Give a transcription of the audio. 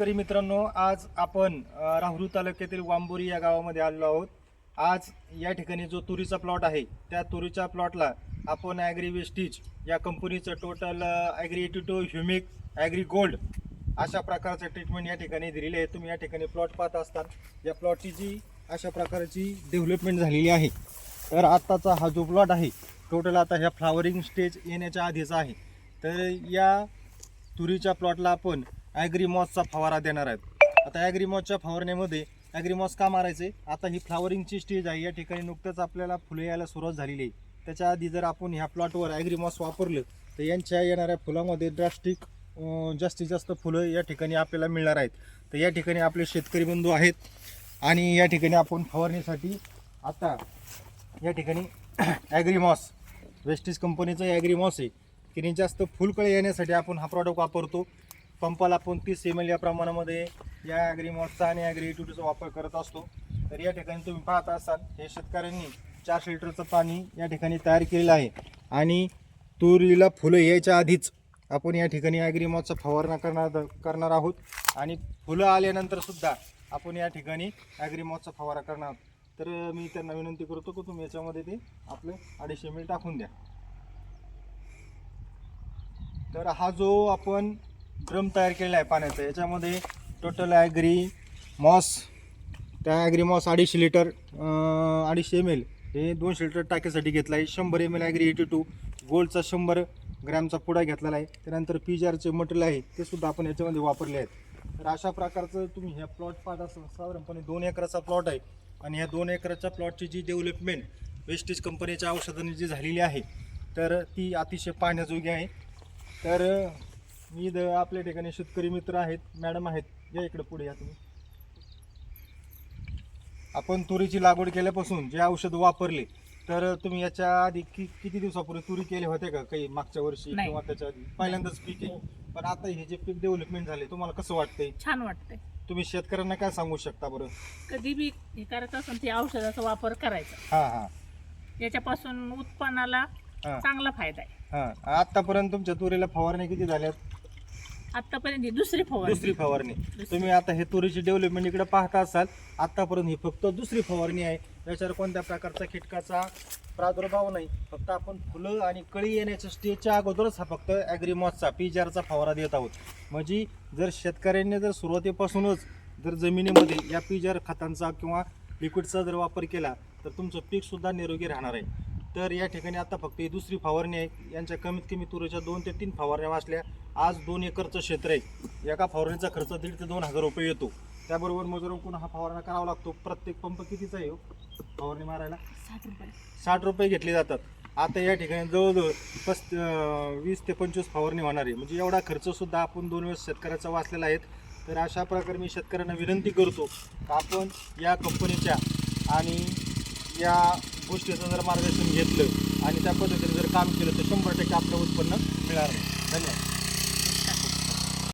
शेतकरी मित्रांनो आज आपण राहुरी तालुक्यातील वांबोरी या गावामध्ये आलेलो आहोत. आज या ठिकाणी जो तुरीचा प्लॉट आहे त्या तुरीच्या प्लॉटला आपण ॲग्री वेस्टीज या कंपनीचं total agri eighty two humic agri gold अशा प्रकारचं ट्रीटमेंट या ठिकाणी दिलेली आहे. तुम्ही या ठिकाणी प्लॉट पाहत असतात. या प्लॉटची जी अशा प्रकारची डेव्हलपमेंट झालेली आहे. तर आत्ताचा हा जो प्लॉट आहे टोटल आता ह्या फ्लावरिंग स्टेज येण्याच्या आधीचा आहे. तर या तुरीच्या प्लॉटला आपण ॲग्रीमॉसचा फवारा देणार आहेत. आता ॲग्रीमॉसच्या फवारण्यामध्ये ॲग्रीमॉस का मारायचे? आता ही फ्लावरिंगची स्टेज आहे. या ठिकाणी नुकतंच आपल्याला फुलं यायला सुरुवात झालेली आहे. त्याच्या आधी जर आपण ह्या प्लॉटवर ॲग्रीमॉस वापरलं तर यांच्या येणाऱ्या फुलामध्ये ड्रास्टिक जास्तीत जास्त फुलं या ठिकाणी आपल्याला मिळणार आहेत. तर या ठिकाणी आपले शेतकरी बंधू आहेत. आणि या ठिकाणी आपण फवारणीसाठी आता या ठिकाणी ॲग्रीमॉस वेस्टीज कंपनीचं ॲग्रीमॉस आहे. की जास्त फुलकळे येण्यासाठी आपण हा प्रॉडक्ट वापरतो. पंपाला आपण तीस एम एल या प्रमाणामध्ये या ॲग्रीमॉसचा आणि ॲग्री टूचा वापर करत असतो. तर या ठिकाणी तुम्ही पाहत असाल हे शेतकऱ्यांनी चारशे लिटरचं पाणी या ठिकाणी तयार केलेलं आहे. आणि तुरीला फुलं यायच्या आधीच आपण या ठिकाणी ॲग्रीमॉसचा फवारणा करणार करणार आहोत. आणि फुलं आल्यानंतरसुद्धा आपण या ठिकाणी ॲग्रीमॉसचा फवारा करणार आहोत. तर मी त्यांना विनंती करतो की तुम्ही याच्यामध्ये ते आपले अडीचशे एम टाकून द्या. तर हा जो आपण ड्रम तयार केलेला आहे पाण्याचा. याच्यामध्ये टोटल ॲग्री मॉस त्या ॲग्री मॉस अडीचशे लिटर अडीचशे एम एल हे दोनशे लिटर टाकीसाठी घेतला आहे शंभर M L agri eighty two गोल्डचा शंभर ग्रॅमचा पुडा घेतलेला आहे. त्यानंतर पी जी आरचे मटेरियल आहे ते सुद्धा आपण याच्यामध्ये वापरले आहेत. तर अशा प्रकारचं तुम्ही ह्या प्लॉट पाहत असाल साधारणपणे दोन एकराचा प्लॉट आहे. आणि ह्या दोन एकराच्या प्लॉटची जी डेव्हलपमेंट वेस्टेज कंपनीच्या औषधांनी जी झालेली आहे तर ती अतिशय पाहण्याजोगी आहे. तर मी द आपल्या ठिकाणी शेतकरी मित्र आहेत मॅडम आहेत. या इकडे पुढे या तुम्ही. आपण तुरीची लागवड केल्यापासून जे औषध वापरले तर तुम्ही याच्या आधी कि किती दिवसापूर्वी तुरी केले होते का? काही मागच्या वर्षी नाही. किंवा त्याच्या आधी? पहिल्यांदाच पीक आहे. पण आता हे जे पीक डेव्हलपमेंट झाले तुम्हाला कसं वाटतंय? छान वाटतंय. तुम्ही शेतकऱ्यांना काय सांगू शकता बरं? कधी बी हे करायचं असेल ते औषधाचा वापर करायचा. हां हां. याच्यापासून उत्पन्नाला हां. चांगला फायदा आहे. हां. आतापर्यंत तुमच्या तुरीला फवारणी किती झाल्यात? आतापर्यंत ही दुसरी फवारणी दुसरी फवारणी. तुम्ही आता हे तुरीची डेव्हलपमेंट इकडे पाहता असाल आतापर्यंत ही फक्त दुसरी फवारणी आहे. त्याच्यावर कोणत्या प्रकारचा कीटकाचा प्रादुर्भाव नाही. फक्त आपण फुलं आणि कळी येण्याच्या स्टेजच्या अगोदरच हा फक्त ॲग्रीमॉसचा पीजारचा फवारा देत आहोत. म्हणजे जर शेतकऱ्यांनी जर सुरुवातीपासूनच जर जमिनीमध्ये या पीजार खतांचा किंवा लिक्विडचा जर वापर केला तर तुमचं पीकसुद्धा निरोगी राहणार आहे. तर या ठिकाणी आता फक्त ही दुसरी फवारणी आहे. यांच्या कमीत कमी तुरीच्या दोन ते तीन फवारण्या वाचल्या. आज दोन एकरचं क्षेत्र आहे. एका फवारणीचा खर्च दीड ते दोन हजार रुपये येतो. त्याबरोबर मजुरांकडून हा फवारणा करावा लागतो. प्रत्येक पंप कितीचा आहे हो? फवारणी मारायला? साठ रुपये. साठ रुपये घेतले जातात. आता या ठिकाणी जवळजवळ पस्त अं, वीस ते पंचवीस फवारणी होणार आहे. म्हणजे एवढा खर्च सुद्धा आपण दोन वेळेस शेतकऱ्याचा वाचलेला आहे. तर अशा प्रकारे मी शेतकऱ्यांना विनंती करतो आपण या कंपनीच्या आणि या गोष्टीचं जर मार्गदर्शन घेतलं आणि त्या पद्धतीने जर काम केलं तर शंभर टक्के आपलं उत्पन्न मिळणार नाही. धन्यवाद.